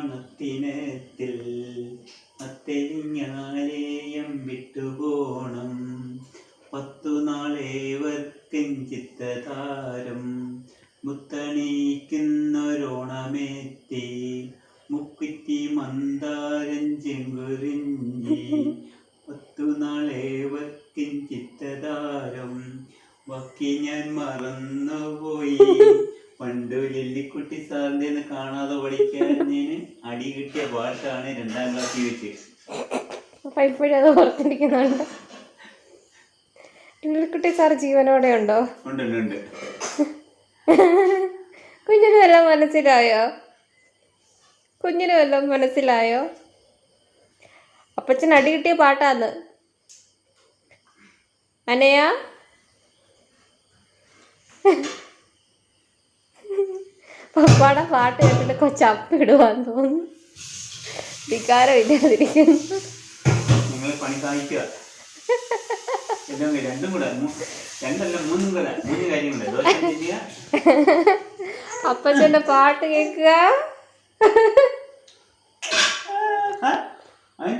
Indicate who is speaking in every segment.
Speaker 1: നാണത്തിനത്തിൽ അത്തെരിഞ്ഞാലേയം വിട്ടുപോണം. പത്തു നാളേവർക്കും ചിത്തതാരം. മുത്തണീക്കുന്നൊരോണമെത്തി മുക്കുറ്റി മന്ദാരം ചെങ്കുറിഞ്ഞി. പത്തു നാളേവർക്കും ചിത്തതാരം. വക്കി ഞാൻ മറന്നുപോയി. പണ്ട് ലില്ലിക്കുട്ടി സാറിന്റെ കാണാതെ പഠിക്കാൻ അടി കിട്ടിയ പാട്ടാണ് രണ്ടാം ക്ലാസ്സിൽ വെച്ച്.
Speaker 2: അപ്പൊ ഇപ്പോഴും അത് ഓർത്തിരിക്കുന്നുണ്ട്. ഉള്ളിക്കുട്ടി സാർ ജീവനോടെ ഉണ്ടോ?
Speaker 1: ഉണ്ട് ഉണ്ട് ഉണ്ട്.
Speaker 2: കുഞ്ഞിന് വല്ലതും മനസ്സിലായോ? കുഞ്ഞിന് വല്ലതും മനസ്സിലായോ? അപ്പച്ചൻ അടി കിട്ടിയ പാട്ടാന്ന്. അനയാ? പപ്പാടെ പാട്ട് കേട്ടിട്ട് കൊച്ചപ്പിടുവാന്ന് തോന്നുന്നു. വികാരം ഇല്ലാതിരിക്കുന്നു.
Speaker 1: നിങ്ങളെ പണി സഹായിക്കുക. എല്ലാം കൂടി, രണ്ടും കൂടെ രണ്ടല്ല മൂന്നും കൂടെ മൂന്ന് കാര്യം ദോശ ചെയ്യുക
Speaker 2: അപ്പച്ചന്റെ പാട്ട് കേൾക്കുക.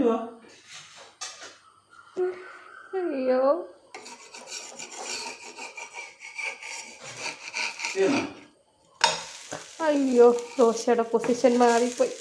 Speaker 1: പോ
Speaker 2: അയ്യോ. അയ്യോ ദോശയുടെ പൊസിഷൻ മാറിപ്പോയി.